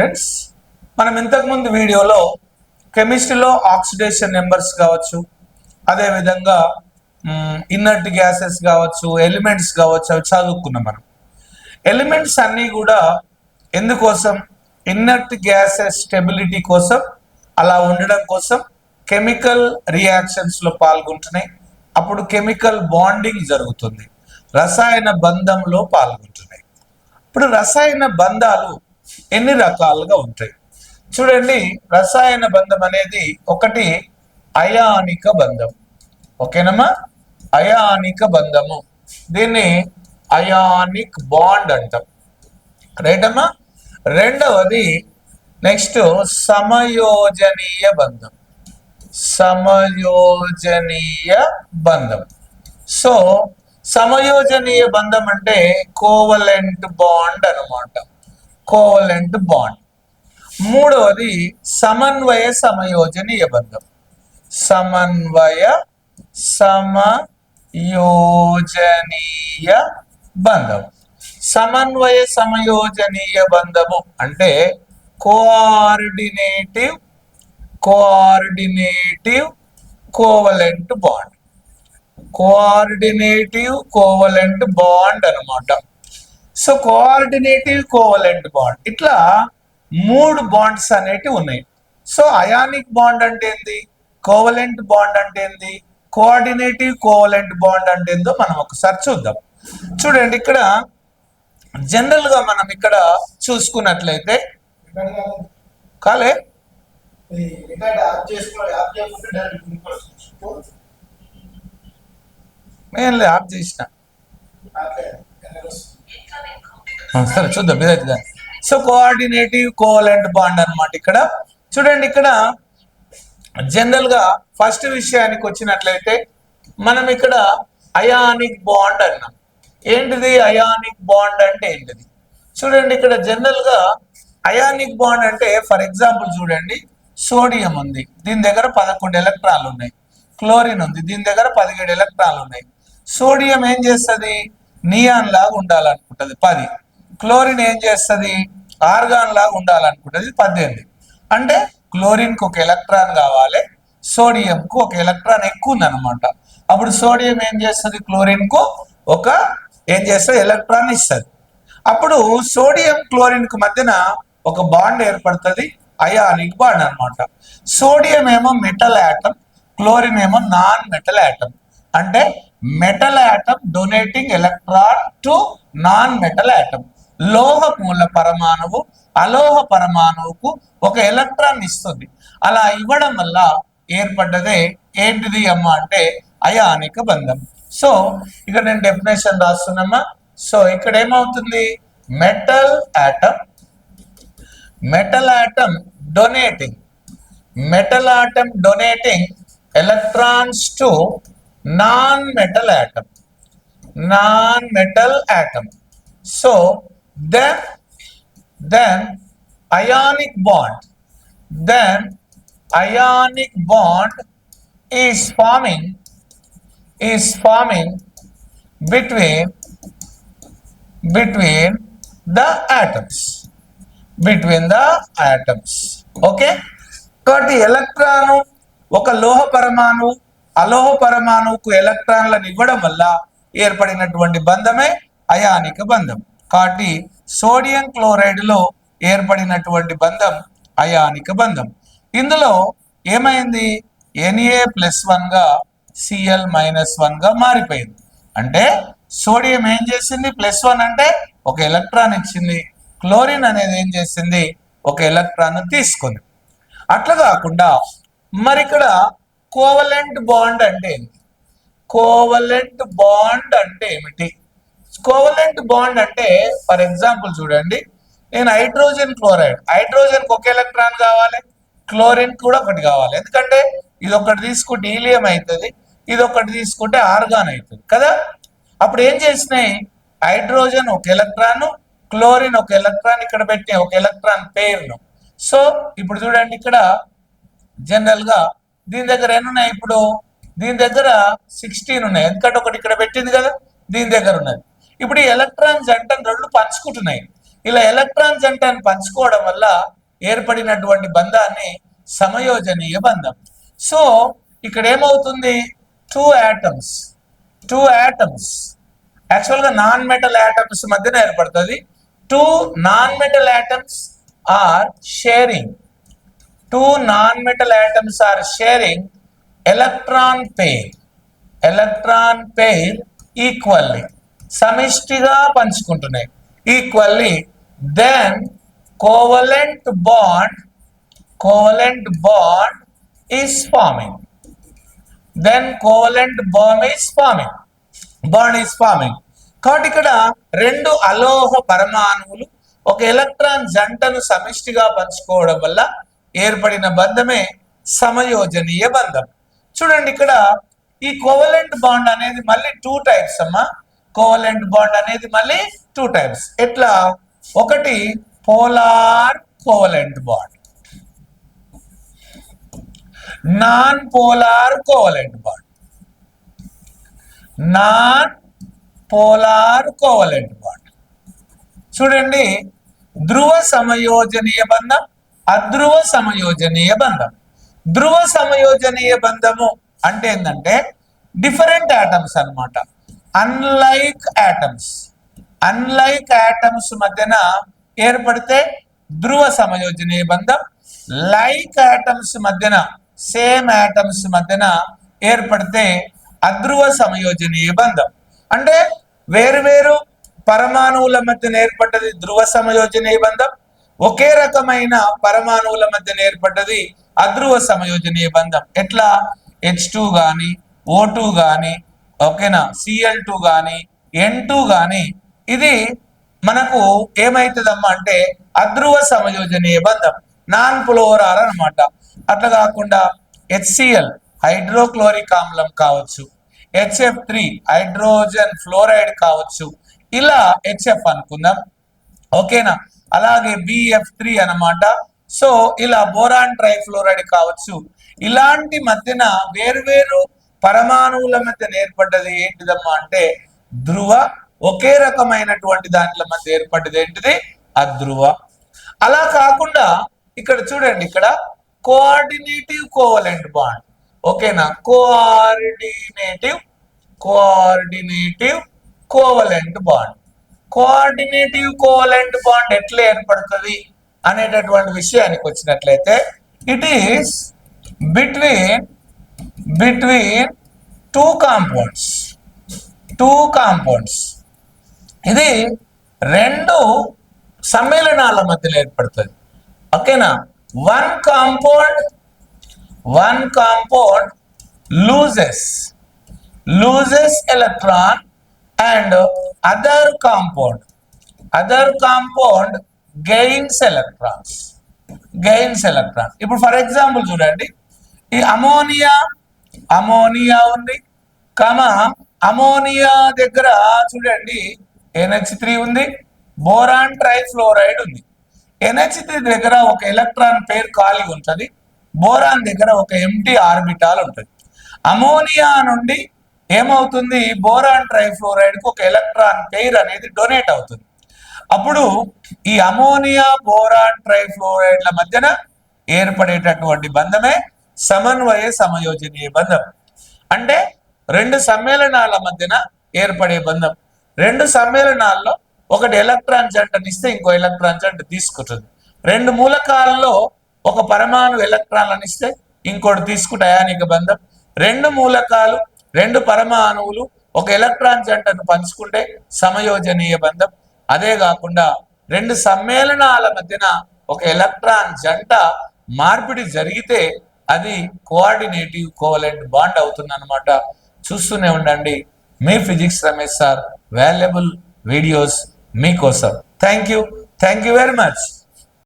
Students మనం ఇంతకుముందు వీడియోలో కెమిస్ట్రీలో ఆక్సిడేషన్ నెంబర్స్ కావచ్చు అదేవిధంగా ఇన్నర్ట్ గ్యాసెస్ కావచ్చు ఎలిమెంట్స్ కావచ్చు అవి చదువుకున్నాం మనం. ఎలిమెంట్స్ అన్నీ కూడా ఎందుకోసం? ఇన్నర్ట్ గ్యాసెస్ స్టెబిలిటీ కోసం అలా ఉండడం కోసం కెమికల్ రియాక్షన్స్లో పాల్గొంటున్నాయి. అప్పుడు కెమికల్ బాండింగ్ జరుగుతుంది. రసాయన బంధంలో పాల్గొంటున్నాయి. ఇప్పుడు రసాయన బంధాలు ఎన్ని రకాలుగా ఉంటాయి? చూడండి రసాయన బంధం అనేది ఒకటి అయానిక బంధం. ఓకేనమ్మా? అయానిక బంధము. దీన్ని అయానిక్ బాండ్ అంటాం. రైట్ అమ్మా రెండవది నెక్స్ట్ సమయోజనీయ బంధం. సమయోజనీయ బంధం. సో సమయోజనీయ బంధం అంటే కోవలెంట్ బాండ్ అన్నమాట. Covalent bond. మూడవది సమన్వయ సమయోజనీయ బంధం సమన్వయ సమయోజనీయ బంధం. సమన్వయ సమయోజనీయ బంధము అంటే coordinative coordinative covalent bond. Coordinative covalent bond అనమాట. So coordinative covalent bond. ఇట్లా మూడు బాండ్స్ అనేటివి ఉన్నాయి. సో అయానిక్ బాండ్ అంటే ఏంది? కోవలెంట్ బాండ్ అంటే ఏంది? కోఆర్డినేటివ్ కోవలెంట్ బాండ్ అంటే ఏందో మనం ఒకసారి చూద్దాం. చూడండి ఇక్కడ జనరల్గా మనం ఇక్కడ చూసుకున్నట్లయితే కాలే? నేను లే ఆఫ్ చేసిన. సరే చూద్దాం ఇదైతే సో కోఆర్డినేటివ్ కోవలెంట్ బాండ్ అన్నమాట ఇక్కడ. చూడండి ఇక్కడ జనరల్గా ఫస్ట్ విషయానికి వచ్చినట్లయితే మనం ఇక్కడ అయానిక్ బాండ్ అన్నాం. ఏంటిది అయానిక్ బాండ్ అంటే ఏంటిది? చూడండి ఇక్కడ జనరల్గా అయానిక్ బాండ్ అంటే ఫర్ ఎగ్జాంపుల్ చూడండి సోడియం ఉంది. దీని దగ్గర పదకొండు ఎలక్ట్రాన్లు ఉన్నాయి. క్లోరిన్ ఉంది. దీని దగ్గర పదిహేడు ఎలక్ట్రాన్లు ఉన్నాయి. సోడియం ఏం చేస్తుంది? నియాన్ లాగా ఉండాలనుకుంటది. పది. క్లోరిన్ ఏం చేస్తుంది? ఆర్గాన్ లాగా ఉండాలనుకుంటుంది. పద్దెనిమిది. అంటే క్లోరిన్కు ఒక ఎలక్ట్రాన్ కావాలి. సోడియం కు ఒక ఎలక్ట్రాన్ ఎక్కువ ఉంది అనమాట అప్పుడు సోడియం ఏం చేస్తుంది? క్లోరిన్కు ఒక ఏం చేస్తుంది? ఎలక్ట్రాన్ ఇస్తుంది. అప్పుడు సోడియం క్లోరిన్కు మధ్యన ఒక బాండ్ ఏర్పడుతుంది. అయానిక్ బాండ్ అనమాట సోడియం ఏమో మెటల్ యాటమ్ క్లోరిన్ ఏమో నాన్ మెటల్ యాటమ్ అంటే metal atom donating electron to non metal atom లోహ మూల పరమాణువు అలోహ పరమాణువుకు ఒక ఎలక్ట్రాన్ ఇస్తుంది. అలా ఇవ్వడం వల్ల ఏర్పడ్డదే ఏంటిది అమ్మ అంటే అయానిక బంధం. సో ఇక్కడ నేను డెఫినేషన్ రాస్తున్నామా సో ఇక్కడ ఏమవుతుంది? Metal atom metal atom donating metal atom donating electrons to non metal atom non metal atom so then then ionic bond then ionic bond is forming is forming between between the atoms between the atoms okay కాబట్టి electron ఒక లోహ పరమాణు అలోహ పరమాణువుకు ఎలక్ట్రాన్లను ఇవ్వడం వల్ల ఏర్పడినటువంటి బంధమే అయానిక బంధం కాబట్టి సోడియం క్లోరైడ్లో ఏర్పడినటువంటి బంధం అయానిక బంధం. ఇందులో ఏమైంది? ఎన్ఏ ప్లస్ వన్గా సిఎల్ మైనస్ వన్గా మారిపోయింది. అంటే సోడియం ఏం చేసింది? ప్లస్ వన్ అంటే ఒక ఎలక్ట్రాన్ ఇచ్చింది. క్లోరిన్ అనేది ఏం చేసింది? ఒక ఎలక్ట్రాన్ తీసుకుంది. అట్లా కాకుండా మరి ఇక్కడ కోవలెంట్ బాండ్ అంటే ఏంటి? కోవలెంట్ బాండ్ అంటే ఏమిటి? కోవలెంట్ బాండ్ అంటే ఫర్ ఎగ్జాంపుల్ చూడండి నేను హైడ్రోజన్ క్లోరైడ్ హైడ్రోజన్ ఒక ఎలక్ట్రాన్ కావాలి క్లోరిన్ కూడా ఒకటి కావాలి. ఎందుకంటే ఇది ఒకటి తీసుకుంటే ఈలియం అవుతుంది ఇది ఒకటి తీసుకుంటే ఆర్గాన్ అవుతుంది కదా? అప్పుడు ఏం చేసినాయి? హైడ్రోజన్ ఒక ఎలక్ట్రాన్ క్లోరిన్ ఒక ఎలక్ట్రాన్ ఇక్కడ పెట్టిన ఒక ఎలక్ట్రాన్ పేరును. సో ఇప్పుడు చూడండి ఇక్కడ జనరల్గా దీని దగ్గర ఎన్ని ఉన్నాయి ఇప్పుడు? దీని దగ్గర సిక్స్టీన్ ఉన్నాయి. ఎందుకంటే ఒకటి ఇక్కడ పెట్టింది కదా దీని దగ్గర ఉన్నది. ఇప్పుడు ఈ ఎలక్ట్రాన్ జంటను రెండు పంచుకుంటున్నాయి. ఇలా ఎలక్ట్రాన్ జంటను పంచుకోవడం వల్ల ఏర్పడినటువంటి బంధాన్ని సమయోజనీయ బంధం. సో ఇక్కడ ఏమవుతుంది? టూ యాటమ్స్ టూ యాటమ్స్ యాక్చువల్గా నాన్ మెటల్ యాటమ్స్ మధ్యన ఏర్పడుతుంది. Two non metal atoms are sharing two non metal atoms are sharing electron pair electron pair equally సమిష్టిగా పంచుకుంటున్నాయి. Equally then covalent bond covalent bond is forming then covalent bond is forming bond is forming కాబట్టి ఇక్కడ రెండు అలోహ పరమాణువులు ఒక electron జంటను సమిష్టిగా పంచుకోవడం వల్ల ఏర్పడిన బంధమే సమయోజనీయ బంధం. చూడండి ఇక్కడ ఈ కోవలెంట్ బాండ్ అనేది మళ్ళీ టూ టైప్స్ అమ్మా. కోవలెంట్ బాండ్ అనేది మళ్ళీ టూ టైప్స్ ఎట్లా? ఒకటి polar covalent bond. Non polar covalent bond. Non polar covalent bond. చూడండి ధ్రువ సమయోజనీయ బంధం అధ్రువ సమయోజనీయ బంధం. ధ్రువ సమయోజనీయ బంధము అంటే ఏంటంటే డిఫరెంట్ ఆటమ్స్ అనమాట అన్లైక్ ఆటమ్స్ అన్లైక్ యాటమ్స్ మధ్యన ఏర్పడితే ధ్రువ సమయోజనీయ బంధం. లైక్ యాటమ్స్ మధ్యన సేమ్ ఆటమ్స్ మధ్యన ఏర్పడితే అధ్రువ సమయోజనీయ బంధం. అంటే వేరు వేరు పరమాణువుల మధ్యన ఏర్పడ్డది ధ్రువ సమయోజనీయ బంధం. ఒకే రకమైన పరమాణువుల మధ్యన ఏర్పడ్డది అధ్రువ సమయోజనీయ బంధం. ఎట్లా? హెచ్ టూ కానీ ఓ టూ కానీ ఓకేనా? సిఎల్ టూ కానీ ఎన్ టూ కానీ ఇది మనకు ఏమైతుందమ్మా అంటే అధ్రువ సమయోజనీయ బంధం నాన్ ఫ్లోరార్ అన్నమాట. అట్లా కాకుండా హెచ్సిఎల్ హైడ్రోక్లోరిక్ ఆమ్లం కావచ్చు హెచ్ఎఫ్ త్రీ హైడ్రోజన్ ఫ్లోరైడ్ కావచ్చు ఇలా హెచ్ఎఫ్ అనుకుందాం. ఓకేనా? అలాగే బిఎఫ్ త్రీ అనమాట సో ఇలా బోరాన్ ట్రైఫ్లోరైడ్ కావచ్చు. ఇలాంటి మధ్యన వేర్వేరు పరమాణువుల మధ్య ఏర్పడ్డది ఏంటిదమ్మా అంటే ధ్రువ ఒకే రకమైనటువంటి దాంట్ల మధ్య ఏర్పడ్డది ఏంటిది? అధ్రువ. అలా కాకుండా ఇక్కడ చూడండి ఇక్కడ కోఆర్డినేటివ్ కోవలెంట్ బాండ్ ఓకేనా? Coordinative coordinative covalent bond coordinative covalent bond ఎట్లా ఏర్పడుతుంది అనేటటువంటి విషయానికి వచ్చినట్లయితే it is between between two compounds two compounds ఇది రెండు సమ్మేళనాల మధ్యలో ఏర్పడుతుంది. ఓకేనా one compound one compound loses loses electron and other compound other compound gains electrons gains electron ఇప్పుడు ఫర్ ఎగ్జాంపుల్ చూడండి. ఈ అమోనియా అమోనియా ఉంది. కమ అమోనియా దగ్గర చూడండి ఎన్హెచ్ త్రీ ఉంది. బోరాన్ ట్రైఫ్లోరైడ్ ఉంది. ఎన్హెచ్ త్రీ దగ్గర ఒక ఎలక్ట్రాన్ పేరు ఖాళీ ఉంటుంది. బోరాన్ దగ్గర ఒక ఎంటీ ఆర్బిటాల్ ఉంటుంది. అమోనియా నుండి ఏమవుతుంది? బోరాన్ ట్రైఫ్లోరైడ్కు ఒక ఎలక్ట్రాన్ పేర్ అనేది డొనేట్ అవుతుంది. అప్పుడు ఈ అమోనియా బోరాన్ ట్రైఫ్లోరైడ్ల మధ్యన ఏర్పడేటటువంటి బంధమే సమన్వయ సమయోజనీయ బంధం. అంటే రెండు సమ్మేళనాల మధ్యన ఏర్పడే బంధం. రెండు సమ్మేళనాల్లో ఒకటి ఎలక్ట్రాన్ జంటనిస్తే ఇంకో ఎలక్ట్రాన్ జంట తీసుకుంటుంది. రెండు మూలకాలలో ఒక పరమాణు ఎలక్ట్రాన్లను ఇస్తే ఇంకోటి తీసుకుంటే అయానిక బంధం. రెండు మూలకాలు రెండు పరమాణువులు ఒక ఎలక్ట్రాన్ జంటను పంచుకుంటే సమయోజనీయ బంధం. అదే కాకుండా రెండు సమ్మేళనాల మధ్యన ఒక ఎలక్ట్రాన్ జంట మార్పిడి జరిగితే అది కోఆర్డినేటివ్ కోవలెంట్ బాండ్ అవుతుంది అనమాట చూస్తూనే ఉండండి. మీ physics Ramesh sir valuable videos మీకోసం. Thank you thank you very much